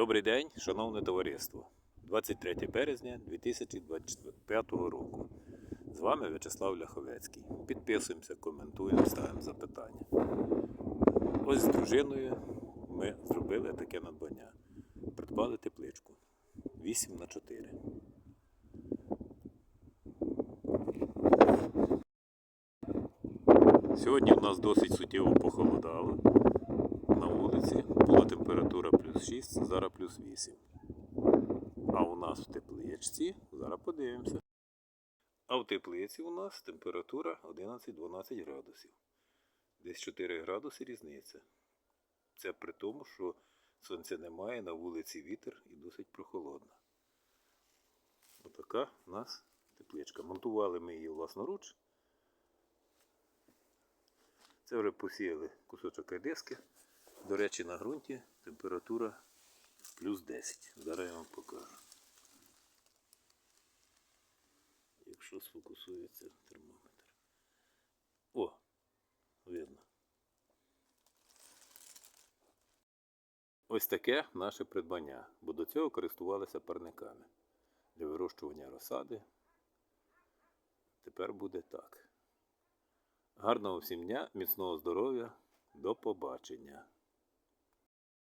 Добрий день, шановне товариство. 23 березня 2025 року. З вами В'ячеслав Ляховецький. Підписуємося, коментуємо, ставимо запитання. Ось з дружиною ми зробили таке надбання. Придбали тепличку 8 на 4. Сьогодні в нас досить суттєво похолодало. На вулиці була температура плюс 6, зараз плюс 8. А у нас в тепличці, зараз подивимося. А в теплиці у нас температура 11-12 градусів. Десь 4 градуси різниця. Це при тому, що сонця немає, на вулиці вітер і досить прохолодно. Отака у нас тепличка. Монтували ми її власноруч. Це вже посіяли кусочок редиски. До речі, на ґрунті температура плюс 10. Зараз я вам покажу. Якщо сфокусується термометр. О, видно. Ось таке наше придбання, бо до цього користувалися парниками для вирощування розсади. Тепер буде так. Гарного всім дня, міцного здоров'я, до побачення.